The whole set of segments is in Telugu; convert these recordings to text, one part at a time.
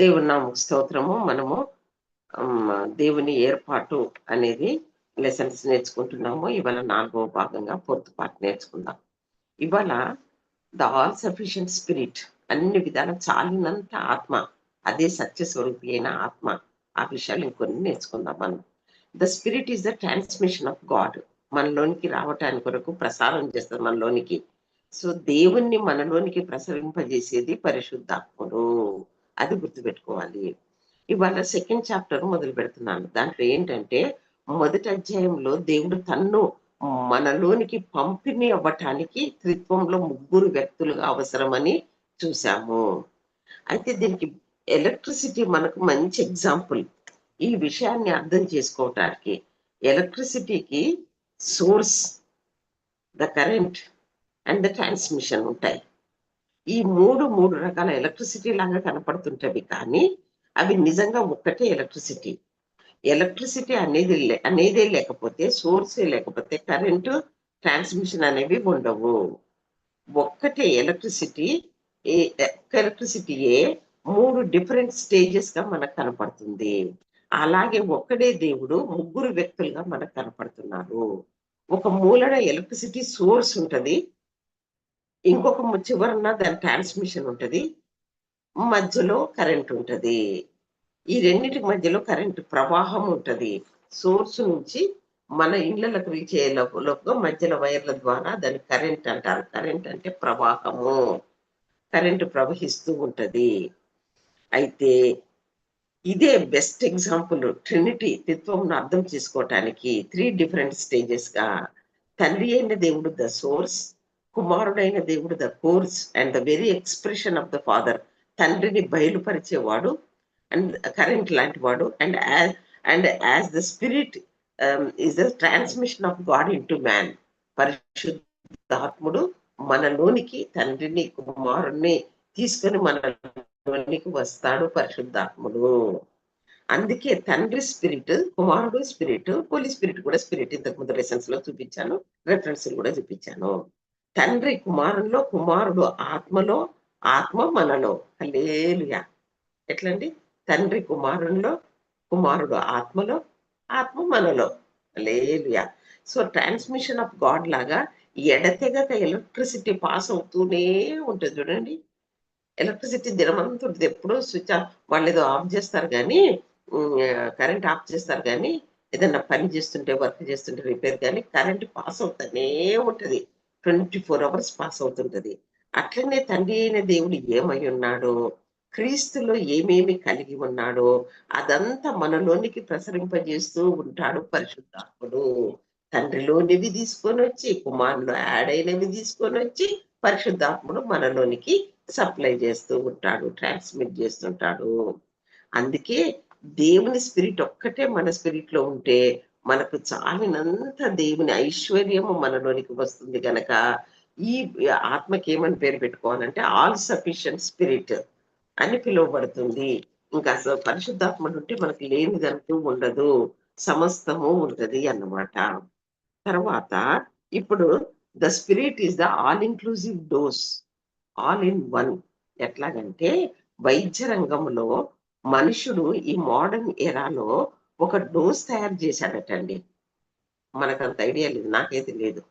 దేవుని నామ స్తోత్రము. మనము దేవుని ఏర్పాటు అనేది లెసన్స్ నేర్చుకుంటున్నాము. ఇవాళ నాలుగవ భాగంగా ఫోర్త్ పార్ట్ నేర్చుకుందాం. ఇవాళ ద ఆల్ సఫిషియంట్ స్పిరిట్ అన్ని విధాల చాలినంత ఆత్మ అదే సత్య స్వరూపి అయిన ఆత్మ ఆ విషయాలు ఇంకొన్ని నేర్చుకుందాం మనం. The spirit is the transmission of God. మనలోనికి రావటానికి కొరకు ప్రసారం చేస్తుంది మనలోనికి. సో దేవుణ్ణి మనలోనికి ప్రసరింపజేసేది పరిశుద్ధాత్ముడు. అది గుర్తుపెట్టుకోవాలి. ఇవాళ సెకండ్ చాప్టర్ మొదలు పెడుతున్నాను. దాంట్లో ఏంటంటే మొదటి అధ్యాయంలో దేవుడు తన్ను మనలోనికి పంపిణీ అవ్వటానికి త్రిత్వంలో ముగ్గురు వ్యక్తులుగా అవసరమని చూసాము అయితే దీనికి ఎలక్ట్రిసిటీ మనకు మంచి ఎగ్జాంపుల్ ఈ విషయాన్ని అర్థం చేసుకోవటానికి ఎలక్ట్రిసిటీకి source the current and the transmission ఉంటాయి. ఈ మూడు మూడు రకాల ఎలక్ట్రిసిటీ లాగా కనపడుతుంటవి కానీ అవి నిజంగా ఒక్కటే ఎలక్ట్రిసిటీ. ఎలక్ట్రిసిటీ అనేది అనేదే లేకపోతే సోర్సే లేకపోతే కరెంటు ట్రాన్స్మిషన్ అనేవి ఉండవు. ఒక్కటే ఎలక్ట్రిసిటీ ఎలక్ట్రిసిటీయే మూడు డిఫరెంట్ స్టేజెస్గా మనకు కనపడుతుంది. అలాగే ఒక్కడే దేవుడు ముగ్గురు వ్యక్తులుగా మనకు కనపడుతున్నారు. ఒక మూలన ఎలక్ట్రిసిటీ సోర్స్ ఉంటది ఇంకొక చివరన దాని ట్రాన్స్మిషన్ ఉంటుంది. మధ్యలో కరెంట్ ఉంటుంది. ఈ రెండింటి మధ్యలో కరెంట్ ప్రవాహం ఉంటుంది. సోర్స్ నుంచి మన ఇళ్ళకు రీచ్ అయ్యే లోపుగా మధ్యలో వైర్ల ద్వారా దాన్ని కరెంట్ అంటారు. కరెంట్ అంటే ప్రవాహము. కరెంట్ ప్రవహిస్తూ ఉంటుంది. అయితే ఇదే బెస్ట్ ఎగ్జాంపుల్ ట్రినిటీ తత్వం అర్థం చేసుకోవటానికి త్రీ డిఫరెంట్ స్టేజెస్గా తల్లి తండ్రి అయిన దేవుడు ద సోర్స్ కుమారుడైన దేవుడు the course and the very expression of the father. తండ్రిని బయలుపరిచేవాడు అండ్ కరెంట్ లాంటి వాడు. And and as the spirit is the transmission of God into man పరిశుద్ధాత్ముడు మనలోనికి తండ్రిని కుమారుణ్ణి తీసుకొని మనలోనికి వస్తాడు పరిశుద్ధాత్ముడు. అందుకే తండ్రి స్పిరిట్ కుమారుడు స్పిరిట్ పోలీ స్పిరిట్ కూడా స్పిరిట్ ఇంతకు ముందు లెసన్స్లో చూపించాను రెఫరెన్స్ కూడా చూపించాను. తండ్రి కుమారుల్లో కుమారుడు ఆత్మలో ఆత్మ మనలో. హలేలుయా ఎట్లండి? తండ్రి కుమారుల్లో కుమారుడు ఆత్మలో ఆత్మ మనలో. Hallelujah so transmission of God లాగా ఎడతెగక ఎలక్ట్రిసిటీ పాస్ అవుతూనే ఉంటుంది చూడండి. ఎలక్ట్రిసిటీ దినమంతా ఉంటుంది. ఎప్పుడో స్విచ్ ఆఫ్ వాళ్ళు ఏదో ఆఫ్ చేస్తారు కానీ కరెంట్ ఆఫ్ చేస్తారు కానీ ఏదైనా పని చేస్తుంటే వర్క్ చేస్తుంటే రిపేర్ కానీ కరెంట్ పాస్ అవుతానే ఉంటుంది. ట్వంటీ ఫోర్ అవర్స్ పాస్ అవుతుంటది. అట్లనే తండ్రి అయిన దేవుడు ఏమై ఉన్నాడో క్రీస్తులో ఏమేమి కలిగి ఉన్నాడో అదంతా మనలోనికి ప్రసరింపజేస్తూ ఉంటాడు పరిశుద్ధాత్ముడు. తండ్రిలోనివి తీసుకొని వచ్చి కుమారులు యాడ్ అయినవి తీసుకొని వచ్చి పరిశుద్ధాత్ముడు మనలోనికి సప్లై చేస్తూ ఉంటాడు ట్రాన్స్మిట్ చేస్తుంటాడు. అందుకే దేవుని స్పిరిట్ ఒక్కటే మన స్పిరిట్లో ఉంటే మనకు చాలినంత దేవుని ఐశ్వర్యము మనలోనికి వస్తుంది గనక ఈ ఆత్మకి ఏమని పేరు పెట్టుకోవాలంటే ఆల్ సఫిషియంట్ స్పిరిట్ అని పిలువబడుతుంది. ఇంకా అసలు పరిశుద్ధాత్మ ఉంటే మనకు లేనిదంటూ ఉండదు సమస్తము ఉంటది అన్నమాట. తర్వాత ఇప్పుడు the spirit is the all inclusive dose all in one ఎట్లాగంటే వైద్య రంగంలో మనుషుడు ఈ మోడర్న్ ఎరాలో ఒక డోస్ తయారు చేశాడటండి. మనకంత ఐడియా లేదు నాకైతే లేదు.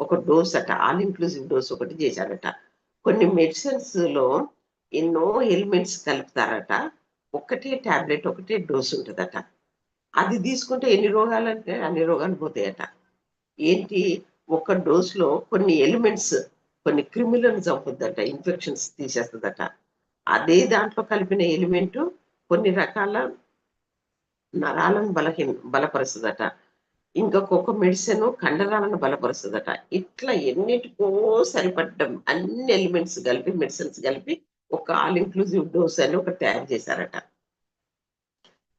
ఒక డోస్ అట ఆల్ ఇంక్లూజివ్ డోస్ ఒకటి చేశాడట. కొన్ని మెడిసిన్స్లో ఎన్నో ఎలిమెంట్స్ కలుపుతారట. ఒకటే టాబ్లెట్ ఒకటే డోస్ ఉంటుందట. అది తీసుకుంటే ఎన్ని రోగాలు అంటే అన్ని రోగాలు పోతాయట. ఏంటి? ఒక డోస్లో కొన్ని ఎలిమెంట్స్ కొన్ని క్రిములను చంపుద్దట ఇన్ఫెక్షన్స్ తీసేస్తుందట. అదే దాంట్లో కలిపిన ఎలిమెంట్ కొన్ని రకాల నరాలను బలహీన బలపరుస్తుందట. ఇంకొక మెడిసిన్ కండరాలను బలపరుస్తుందట. ఇట్లా ఎన్నిటికో సరిపడ్డం అన్ని ఎలిమెంట్స్ కలిపి మెడిసిన్స్ కలిపి ఒక ఆల్ ఇంక్లూజివ్ డోస్ అని ఒక తయారు చేశారట.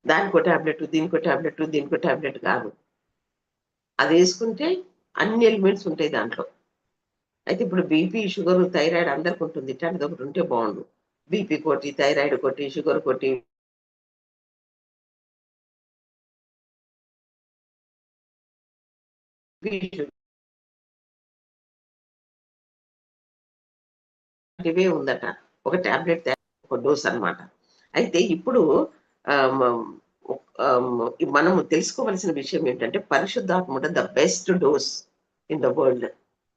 దానికో టాబ్లెట్ దీనికో టాబ్లెట్ దీనికో టాబ్లెట్ కాదు. అది వేసుకుంటే అన్ని ఎలిమెంట్స్ ఉంటాయి దాంట్లో. అయితే ఇప్పుడు బీపీ షుగర్ థైరాయిడ్ అందరికి ఉంటుంది. ఇట్లాంటిది ఒకటి ఉంటే బాగుండు. బీపీ కొట్టి థైరాయిడ్ కొట్టి షుగర్ కొట్టి ఇవే ఉందట. ఒక టాబ్లెట్ ఒక డోస్ అన్నమాట. అయితే ఇప్పుడు మనము తెలుసుకోవలసిన విషయం ఏంటంటే పరిశుద్ధాత్ముడు the best dose in the world.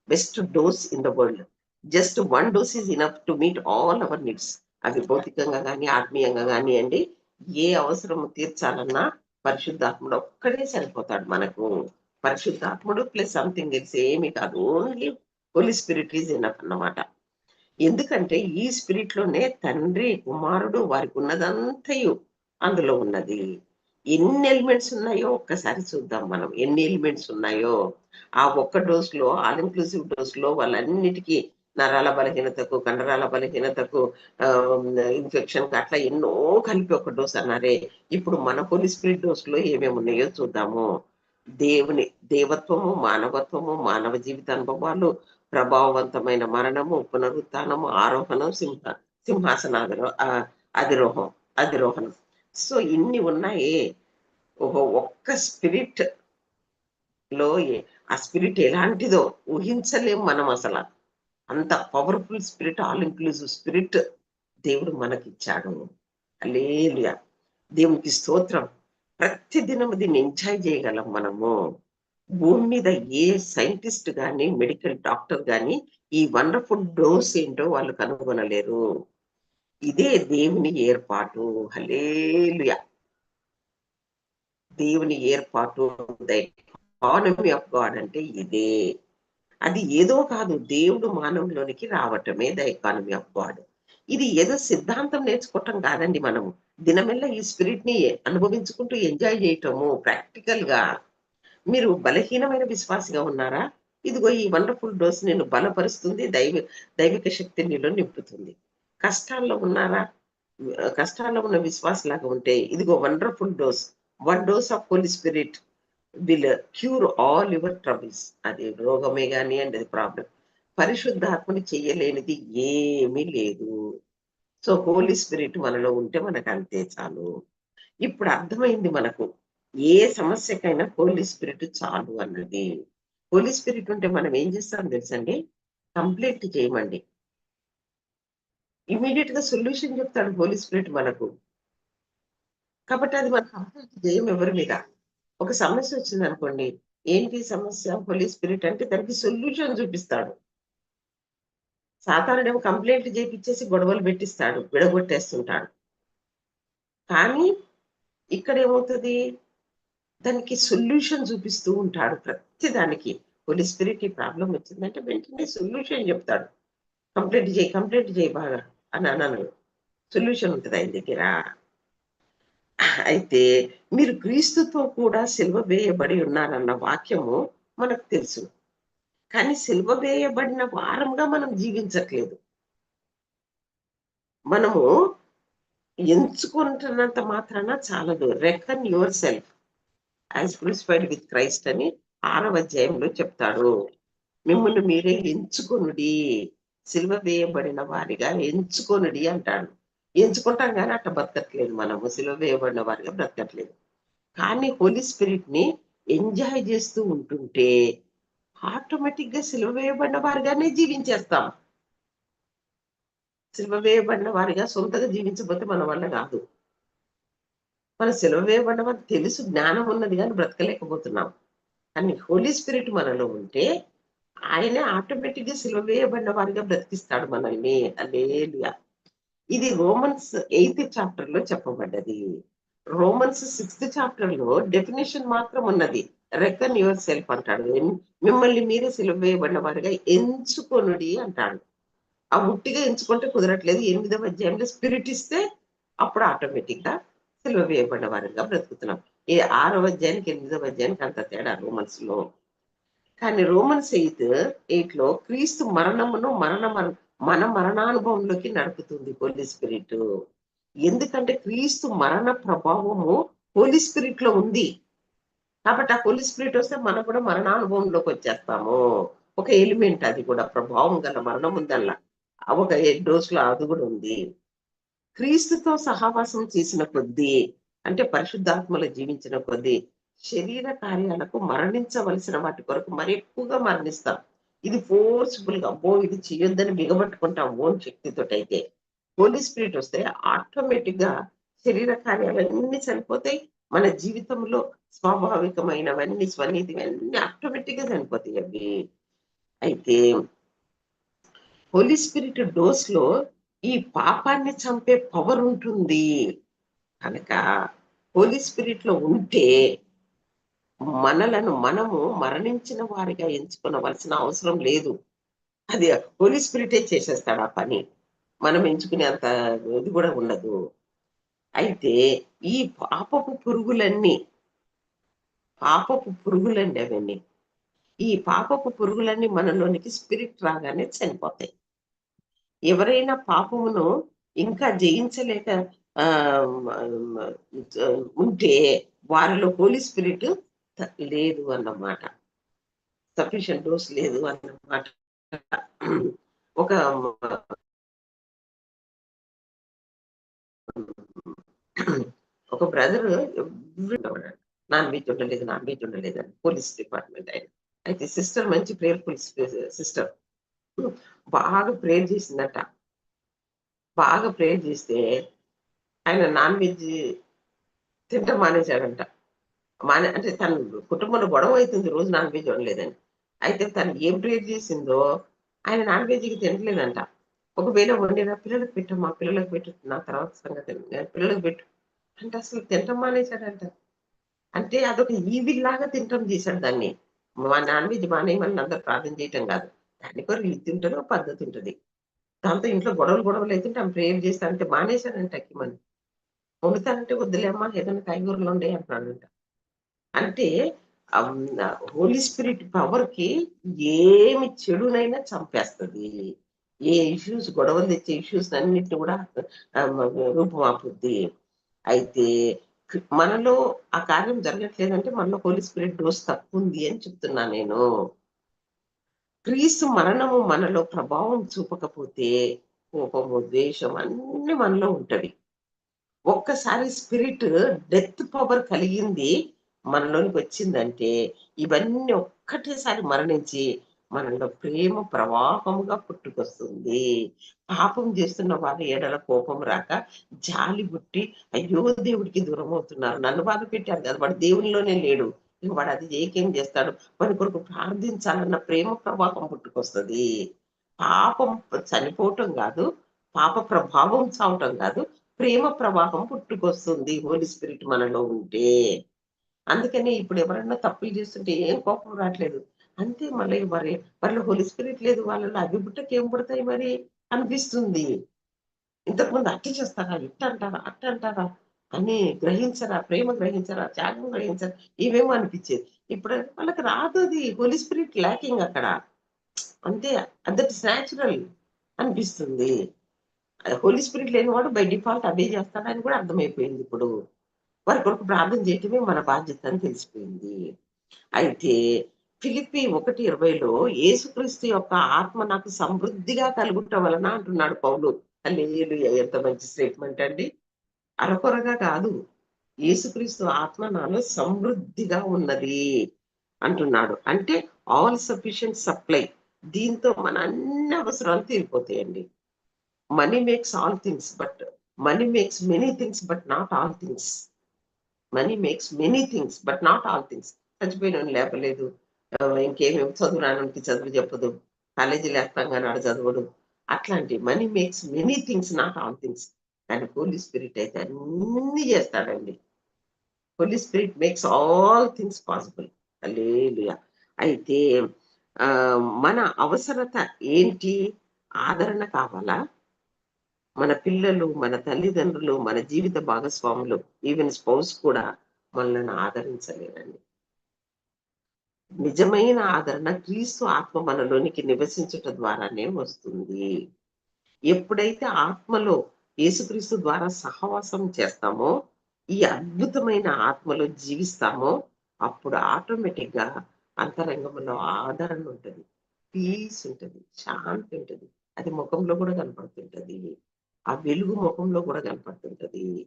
Best dose in the world. Just one dose is enough to meet all our needs. అది భౌతికంగా కానీ ఆత్మీయంగా కానీ అండి ఏ అవసరం తీర్చాలన్నా పరిశుద్ధాత్ముడు ఒక్కడే సరిపోతాడు మనకు. పరిశుద్ధాత్ముడు ప్లస్ సంథింగ్ ఎల్స్ ఏమి కాదు. Only holy spirit is enough అన్నమాట. ఎందుకంటే ఈ స్పిరిట్లోనే తండ్రి కుమారుడు వారికి ఉన్నదంతయు అందులో ఉన్నది. ఎన్ని ఎలిమెంట్స్ ఉన్నాయో ఒక్కసారి చూద్దాం మనం. ఎన్ని ఎలిమెంట్స్ ఉన్నాయో? ఆ ఒక్క డోస్లో ఆల్ ఇంక్లూసివ్ డోస్లో వాళ్ళన్నిటికీ నరాల బలహీనతకు కండరాల బలహీనతకు ఇన్ఫెక్షన్ అట్లా ఎన్నో కలిపి ఒక డోస్ అన్నారే. ఇప్పుడు మన హోలీ స్పిరిట్ డోస్లో ఏమేమి ఉన్నాయో చూద్దాము. దేవుని దేవత్వము మానవత్వము మానవ జీవిత అనుభవాలు ప్రభావవంతమైన మరణము పునరుత్నము ఆరోహణం సింహ సింహాసనాధిరో అధిరోహం అధిరోహణం. సో ఇన్ని ఉన్నాయి. ఒక్క స్పిరిట్లో ఏ- ఆ స్పిరిట్ ఎలాంటిదో ఊహించలేం మనం అసలు. అంత powerful spirit all inclusive spirit దేవుడు మనకిచ్చాడు. అలేలుయా దేవునికి స్తోత్రం. ప్రతి దినం దీన్ని ఎంజాయ్ చేయగలం మనము. భూమి మీద ఏ సైంటిస్ట్ కానీ మెడికల్ డాక్టర్ కానీ ఈ వండర్ఫుల్ డోస్ ఏంటో వాళ్ళు కనుగొనలేరు. ఇదే దేవుని ఏర్పాటు. హలేలుయా దేవుని ఏర్పాటు ఎకానమీ ఆఫ్ గాడ్ అంటే ఇదే. అది ఏదో కాదు దేవుడు మానవులోనికి రావటమే ద ఎకానమీ ఆఫ్ గాడ్ ఇది ఏదో సిద్ధాంతం నేర్చుకోవటం కాదండి మనము. దినమెల్ల ఈ స్పిరిట్ని అనుభవించుకుంటూ ఎంజాయ్ చేయటము ప్రాక్టికల్గా మీరు బలహీనమైన విశ్వాసిగా ఉన్నారా? ఇదిగో ఈ వండర్ఫుల్ డోస్ నేను బలపరుస్తుంది దైవ దైవిక శక్తి నీలో నింపుతుంది. కష్టాల్లో ఉన్నారా? కష్టాల్లో ఉన్న విశ్వాసలాగా ఉంటే ఇదిగో wonderful dose. One dose of holy spirit will cure all your troubles. అది రోగమే కానీ అండి అది ప్రాబ్లం పరిశుద్ధాత్మని చేయలేనిది ఏమీ లేదు. సో హోలీ స్పిరిట్ మనలో ఉంటే మనకు అంతే చాలు. ఇప్పుడు అర్థమైంది మనకు ఏ సమస్యకైనా హోలీ స్పిరిట్ చాలు అన్నది. హోలీ స్పిరిట్ ఉంటే మనం ఏం చేస్తాం తెలుసండి? కంప్లీట్ చేయమండి. ఇమీడియట్గా సొల్యూషన్ చెప్తాడు హోలీ స్పిరిట్ మనకు. కాబట్టి అది మనం కంప్లీట్ చేయం ఎవరి మీద. ఒక సమస్య వచ్చింది అనుకోండి ఏంటి సమస్య? హోలీ స్పిరిట్ అంటే దానికి సొల్యూషన్ చూపిస్తాడు. సాతానుడేమో కంప్లైంట్ చేపించేసి గొడవలు పెట్టిస్తాడు విడగొట్టేస్తుంటాడు. కానీ ఇక్కడ ఏమవుతుంది? దానికి సొల్యూషన్ చూపిస్తూ ఉంటాడు ప్రతి దానికి హోలీ స్పిరిట్ ఈ ప్రాబ్లం వచ్చిందంటే వెంటనే సొల్యూషన్ చెప్తాడు. కంప్లైంట్ చేయి కంప్లైంట్ చేయి బాగా అని అన్నాను సొల్యూషన్ ఉంటుంది ఆయన దగ్గర. అయితే మీరు క్రీస్తుతో కూడా సిల్వ వేయబడి ఉన్నారన్న వాక్యము మనకు తెలుసు. కానీ సిల్వ వేయబడిన వారంగా మనం జీవించట్లేదు. మనము ఎంచుకుంటున్నంత మాత్రాన చాలదు. Reckon yourself as crucified with Christ అని ఆరవ అధ్యాయంలో చెప్తాడు. మిమ్మల్ని మీరే ఎంచుకొనుడి. సిల్వ వేయబడిన వారిగా ఎంచుకొనుడి అంటాడు. ఎంచుకుంటాం కానీ అట్ట బ్రతకట్లేదు మనము. సిల్వ వేయబడిన వారిగా బ్రతకట్లేదు. కానీ హోలీ స్పిరిట్ని ఎంజాయ్ చేస్తూ ఉంటుంటే ఆటోమేటిక్గా సిల్వ వేయబడిన వారిగానే జీవించేస్తాం. సిలువ వేయబడిన వారిగా సొంతగా జీవించబోతే మన వల్ల కాదు. మన సిలువ వేయబడిన వారికి తెలుసు జ్ఞానం ఉన్నది కానీ బ్రతకలేకపోతున్నాం. కానీ హోలీ స్పిరిట్ మనలో ఉంటే ఆయనే ఆటోమేటిక్గా వేయబడిన వారిగా బ్రతికిస్తాడు మనల్ని. అలేలుయా ఇది రోమన్స్ ఎయిత్ చాప్టర్లో చెప్పబడ్డది. రోమన్స్ సిక్స్త్ చాప్టర్లో డెఫినేషన్ మాత్రం ఉన్నది. రెకన్ యువర్ సెల్ఫ్ అంటాడు. మిమ్మల్ని మీరే సిలువ వేయబడిన వారిగా ఎంచుకొనుడి అంటాడు. ఆ ఉట్టిగా ఎంచుకుంటే కుదరట్లేదు. ఎనిమిదవ అధ్యాయంలో స్పిరిట్ ఇస్తే అప్పుడు ఆటోమేటిక్గా సిలువ వేయబడిన వారిగా బ్రతుకుతున్నాం. ఏ ఆరవ అధ్యాయానికి ఎనిమిదవ అధ్యాయానికి అంత తేడా రోమన్స్లో కానీ రోమన్స్ ఎయిత్ ఎయిట్లో క్రీస్తు మరణమును మరణ మన మరణానుభవంలోకి నడుపుతుంది హోలీ స్పిరిట్. ఎందుకంటే క్రీస్తు మరణ ప్రభావము హోలీ స్పిరిట్లో ఉంది. కాబట్టి ఆ హోలీ స్పిరిట్ వస్తే మనం కూడా మరణానుభవంలోకి వచ్చేస్తాము. ఒక ఎలిమెంట్ అది కూడా ప్రభావం గల మరణం ఉందల్లా. ఒక డోస్లో అది కూడా ఉంది. క్రీస్తుతో సహవాసం చేసిన కొద్దీ అంటే పరిశుద్ధాత్మలో జీవించిన కొద్దీ శరీర కార్యాలకు మరణించవలసిన వాటి కొరకు మరి ఎక్కువగా మరణిస్తాం. ఇది ఫోర్స్ఫుల్గా అబ్బో ఇది చేయొద్దని బిగబట్టుకుంటాం ఓన్ శక్తితో అయితే హోలీ స్పిరిట్ వస్తే ఆటోమేటిక్గా శరీర కార్యాలన్నీ చనిపోతాయి మన జీవితంలో స్వాభావికమైనవన్నీ స్వనీతివన్నీ ఆటోమేటిక్గా చనిపోతాయి అవి. అయితే హోలీ స్పిరిట్ డోస్లో ఈ పాపాన్ని చంపే పవర్ ఉంటుంది. కనుక హోలీ స్పిరిట్లో ఉంటే మనలను మనము మరణించిన వారిగా ఎంచుకోవలసిన అవసరం లేదు. అది హోలీ స్పిరిటే చేసేస్తాడు ఆ పని. మనం ఎంచుకునే అంత ఇది కూడా ఉండదు. అయితే ఈ పాపపు పురుగులన్నీ పాపపు పురుగులండి అవన్నీ ఈ పాపపు పురుగులన్నీ మనలోనికి స్పిరిట్ రాగానే చనిపోతాయి. ఎవరైనా పాపమును ఇంకా జయించలేక ఆ ఉంటే వారిలో హోలీ స్పిరిట్ లేదు అన్నమాట. సఫిషియంట్ డోస్ లేదు అన్నమాట. ఒక ఒక బ్రదర్ నాన్ వెజ్ ఉండలేదు నాన్ వెజ్ ఉండలేదు అని పోలీస్ డిపార్ట్మెంట్ ఆయన అయితే సిస్టర్ మంచి ప్రేయర్ఫుల్ సిస్టర్ బాగా ప్రేయర్ చేసిందట. బాగా ప్రేయర్ చేస్తే ఆయన నాన్ వెజ్ తింటాం మానేశాడంట. మానే అంటే తన కుటుంబంలో గొడవ అవుతుంది రోజు నాన్ వెజ్ ఉండలేదని. అయితే తను ఏం ప్రేయర్ చేసిందో ఆయన నాన్ వెజ్కి తినట్లేదంట. ఒకవేళ వండిన పిల్లలకు పెట్టు మా పిల్లలకు పెట్టు నా తర్వాత సంగతి పిల్లలకు పెట్టు. అంటే అసలు తింటాం మానేశాడంట. అంటే అదొక ఈవిల్ లాగా తింటాం చేశాడు దాన్ని. మా నాన్ వెజ్ మానేయమని అందరు ప్రార్థన చేయటం కాదు. దాని కొరకు ఇది తింటుంది ఒక పద్ధతి ఉంటుంది దాంతో ఇంట్లో గొడవలు గొడవలు అయితే ఆమె ప్రేయర్ చేస్తానంటే మానేశాడంట అక్కిమని వండుతానంటే వద్దులేమ్మా ఏదైనా కాయగూరలు ఉండే అంటున్నాడంట. అంటే హోలీ స్పిరిట్ పవర్కి ఏమి చెడునైనా చంపేస్తుంది. ఏ ఇష్యూస్ గొడవలు తెచ్చే ఇష్యూస్ అన్నిటిని కూడా రూపుమాపుద్ది. అయితే మనలో ఆ కార్యం జరగట్లేదంటే మనలో హోలీ స్పిరిట్ డోస్ తక్కువ ఉంది అని చెప్తున్నా నేను. క్రీస్తు మరణము మనలో ప్రభావం చూపకపోతే కోపము ద్వేషం అన్ని మనలో ఉంటవి. ఒక్కసారి స్పిరిట్ డెత్ పవర్ కలిగింది మనలోనికి వచ్చిందంటే ఇవన్నీ ఒక్కటేసారి మరణించి మనలో ప్రేమ ప్రవాహముగా పుట్టుకొస్తుంది. పాపం చేస్తున్న వారి ఏడల కోపం రాక జాలి పుట్టి అయ్యో దేవుడికి దూరం అవుతున్నారు నన్ను బాధ పెట్టారు కదా వాడు దేవునిలోనే లేడు. ఇంక వాడు అది ఏకేం చేస్తాడు? వాడి కొరకు ప్రార్థించాలన్న ప్రేమ ప్రవాహం పుట్టుకొస్తుంది. పాపం చనిపోవటం కాదు పాప ప్రభావం చావటం కాదు ప్రేమ ప్రవాహం పుట్టుకొస్తుంది. హోలీ స్పిరిట్ మనలో ఉంటే. అందుకని ఇప్పుడు ఎవరైనా తప్పులు చేస్తుంటే ఏం కోపం రావట్లేదు. అంతే మళ్ళీ మరి వాళ్ళ హోలీ స్పిరిట్ లేదు వాళ్ళలో అవి బుట్టకి ఏం పుడతాయి మరి? అనిపిస్తుంది. ఇంతకుముందు అట్ట చేస్తారా? ఇట్ట అంటారా అట్ట అంటారా అని గ్రహించరా? ప్రేమ గ్రహించరా? త్యాగం గ్రహించరా? ఇవేమో అనిపించేది. ఇప్పుడు వాళ్ళకి రాదు అది. హోలీ స్పిరిట్ ల్యాకింగ్ అక్కడ. అంతే. దట్ ఇస్ న్యాచురల్ అనిపిస్తుంది. హోలీ స్పిరిట్ లేనివాడు బై డిఫాల్ట్ అదే చేస్తాడని కూడా అర్థమైపోయింది ఇప్పుడు. వారి కొరకు ప్రార్థన చేయటమే మన బాధ్యత అని తెలిసిపోయింది. అయితే ఫిలిపి ఒకటి ఇరవైలో యేసుక్రీస్తు యొక్క ఆత్మ నాకు సమృద్ధిగా కలుగుట వలన అంటున్నాడు పౌలు. అల్లేలు ఎంత మంచి స్టేట్మెంట్ అండి. అరకొరగా కాదు యేసుక్రీస్తు ఆత్మ నాలో సమృద్ధిగా ఉన్నది అంటున్నాడు. అంటే ఆల్ సఫిషియంట్ సప్లై దీంతో మన అన్ని అవసరాలు తీరిపోతాయండి. Money makes all things but money makes many things but not all things money makes many things but not all things చచ్చిపోయిన లేపలేదు. ఇంకేమేమి చదువురానికి చదువు చెప్పదు. కాలేజీ లేస్తాం నాడు చదవడు. అట్లాంటి money makes many things not all things. కానీ హోలీ స్పిరిట్ అయితే అన్ని చేస్తాడండి. Holy spirit makes all things possible. లేలుయా అయితే ఆ మన అవసరత ఏంటి? ఆదరణ కావాలా? మన పిల్లలు మన తల్లిదండ్రులు మన జీవిత భాగస్వాములు ఈవెన్ స్పౌస్ కూడా మనల్ని ఆదరించలేరండి. నిజమైన ఆదరణ క్రీస్తు ఆత్మ మనలోనికి నివసించుట ద్వారానే వస్తుంది. ఎప్పుడైతే ఆత్మలో యేసుక్రీస్తు ద్వారా సహవాసం చేస్తామో ఈ అద్భుతమైన ఆత్మలో జీవిస్తామో అప్పుడు ఆటోమేటిక్గా అంతరంగంలో ఆదరణ ఉంటుంది పీస్ ఉంటుంది శాంతి ఉంటుంది. అది ముఖంలో కూడా కనపడుతుంటది ఆ వెలుగు ముఖంలో కూడా కనపడుతుంటది.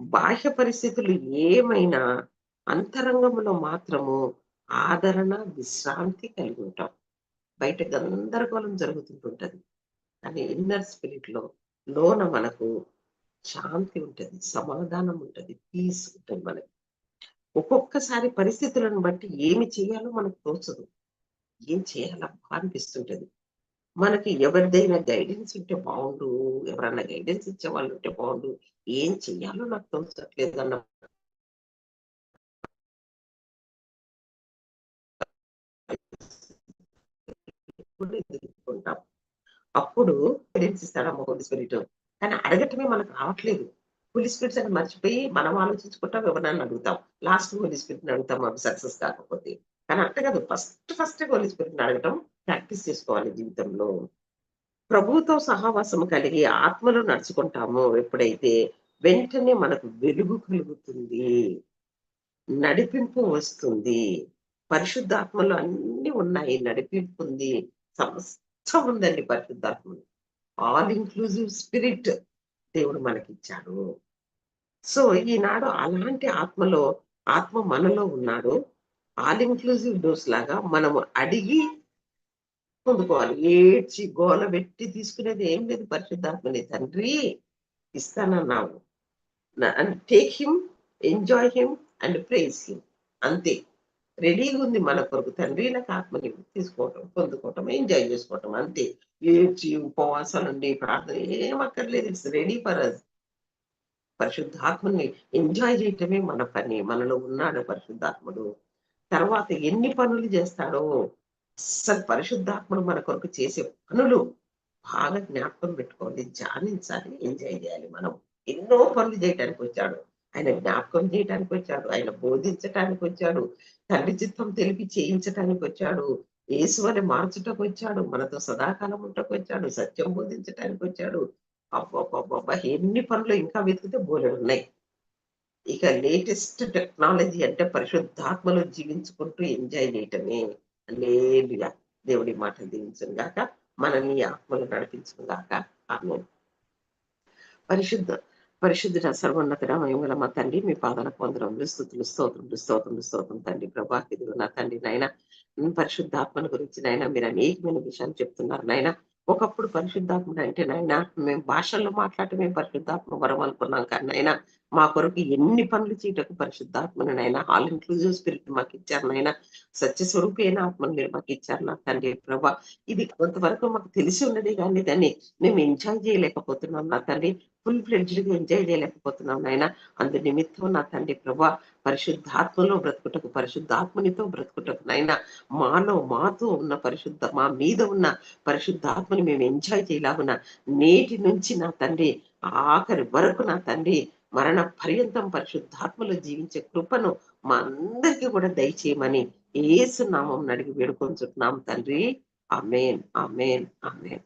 బాహ్య పరిస్థితులు ఏమైనా అంతరంగంలో మాత్రము ఆదరణ విశ్రాంతి కలిగి ఉంటాం. బయట గందరగోళం జరుగుతుంటుంటది. కానీ ఇన్నర్ స్పిరిట్లో లోన మనకు శాంతి ఉంటది సమాధానం ఉంటది పీస్ ఉంటుంది మనకి. ఒక్కొక్కసారి పరిస్థితులను బట్టి ఏమి చేయాలో మనకు తోచదు. ఏం చేయాలబ్బా అనిపిస్తుంటది. మనకి ఎవరిదైనా గైడెన్స్ ఉంటే బాగుండు ఎవరన్నా గైడెన్స్ ఇచ్చే వాళ్ళు ఉంటే బాగుండు ఏం చెయ్యాలో నాకు తోచట్లేదు అన్న కూడా ఎదుర్కొంటాం అప్పుడు గైడెన్స్ ఇస్తాడమ్మ హోలీ స్పిరిట్. కానీ అడగటమే మనకు రావట్లేదు. హోలీ స్పిరిట్స్ అని మర్చిపోయి మనం ఆలోచించుకుంటాం ఎవరన్నా అడుగుతాం. లాస్ట్ హోలీ స్పిరిట్ అడుగుతాం అవి సక్సెస్ కాకపోతే. కానీ అట్ట కాదు ఫస్ట్ ఫస్ట్ హోలీ స్పిరిట్ అడగటం ప్రాక్టీస్ చేసుకోవాలి జీవితంలో. ప్రభువుతో సహవాసం కలిగి ఆత్మలో నడుచుకుంటామో ఎప్పుడైతే వెంటనే మనకు వెలుగు కలుగుతుంది. నడిపింపు వస్తుంది. పరిశుద్ధాత్మలో అన్ని ఉన్నాయి. నడిపింపు ఉంది. సమస్తం ఉందండి పరిశుద్ధాత్మని ఆల్ ఇంక్లూజివ్ స్పిరిట్ దేవుడు మనకిచ్చాడు. సో ఈనాడు అలాంటి ఆత్మలో ఆత్మ మనలో ఉన్నాడు. ఆల్ ఇంక్లూజివ్ డోస్ లాగా మనము అడిగి పొందుకోవాలి. ఏడ్చి గోల పెట్టి తీసుకునేది ఏం లేదు పరిశుద్ధాత్మని. తండ్రి ఇస్తానన్నావు. Take him enjoy him and praise him అంతే. రెడీగా ఉంది మన కొరకు తండ్రి నాకు ఆత్మని తీసుకోవటం పొందుకోవటం ఎంజాయ్ చేసుకోవటం అంతే. ఏడ్చి ఉపవాసాలుండి ప్రార్థన ఏం అక్కర్లేదు ఇట్స్ రెడీ ఫర్ అస్ పరిశుద్ధాత్మని ఎంజాయ్ చేయటమే మన పని మనలో ఉన్నాడు పరిశుద్ధాత్ముడు. తర్వాత ఎన్ని పనులు చేస్తాడో అస్సలు పరిశుద్ధాత్మను మన కొరకు చేసే పనులు బాగా జ్ఞాపకం పెట్టుకోవాలి ధ్యానించాలి ఎంజాయ్ చేయాలి మనం. ఎన్నో పనులు చేయటానికి వచ్చాడు. ఆయన జ్ఞాపకం చేయటానికి వచ్చాడు ఆయన బోధించటానికి వచ్చాడు తండ్రి చిత్తం తెలిపి చేయించటానికి వచ్చాడు యేసువని మార్చుటకు వచ్చాడు మనతో సదాకాలం ఉంటకు వచ్చాడు సత్యం బోధించటానికి వచ్చాడు. అబ్బా ఎన్ని పనులు ఇంకా వెతికితే బోలెడు ఉన్నాయి. ఇక లేటెస్ట్ టెక్నాలజీ అంటే పరిశుద్ధాత్మలో జీవించుకుంటూ ఎంజాయ్ చేయటమే. లేలుగా దేవుడి మాట దీవించను గాక మనల్ని ఆత్మలు నడిపించను గాక. ఆమె పరిశుద్ధ పరిశుద్ధి సర్వోన్నతుడ మహిమల మా తండ్రి మీ పాదాలకు పొందడం స్థుతులు స్తోత్రములు స్తోత్రములు స్తోత్రం తండ్రి. ప్రభా ఇదిగో నా తండ్రి నాయన పరిశుద్ధాత్మను గురించి నాయన మీరు అనేకమైన విషయాలు చెప్తున్నారు నాయన. ఒకప్పుడు పరిశుద్ధాత్ముడు అంటే నాయన మేము భాషల్లో మాట్లాడటమే పరిశుద్ధాత్మ వరం అనుకున్నాం కానీ నాయన మా కొరకు ఎన్ని పనులు చేయటకు పరిశుద్ధాత్మను నాయన ఆల్ ఇంక్లూజివ్ స్పిరిట్ మాకు ఇచ్చారు నాయన. సత్యస్వరూపి అయిన ఆత్మను మీరు మాకు ఇచ్చారు నా తండ్రి ప్రభా. ఇది కొంతవరకు మాకు తెలిసి ఉన్నది కానీ దాన్ని మేము ఎంజాయ్ చేయలేకపోతున్నాం నా తండ్రి. ఫుల్ ఫ్లెడ్జ్డ్ ఎంజాయ్ చేయలేకపోతున్నాం నాయన. అందు నిమిత్తం నా తండ్రి ప్రభా పరిశుద్ధాత్మలో బ్రతుకుటకు పరిశుద్ధాత్మనితో బ్రతుకుటకు నాయన మాలో మాతో ఉన్న పరిశుద్ధ మా మీద ఉన్న పరిశుద్ధాత్మని మేము ఎంజాయ్ చేయలాగున నేటి నుంచి నా తండ్రి ఆఖరి వరకు నా తండ్రి మరణ పర్యంతం పరిశుద్ధాత్మలో జీవించే కృపను మా అందరికీ కూడా దయచేయమని ఏసునామం అడిగి వేడుకొని చుట్టున్నాం తండ్రి. అమేన్ అమేన్ అమేన్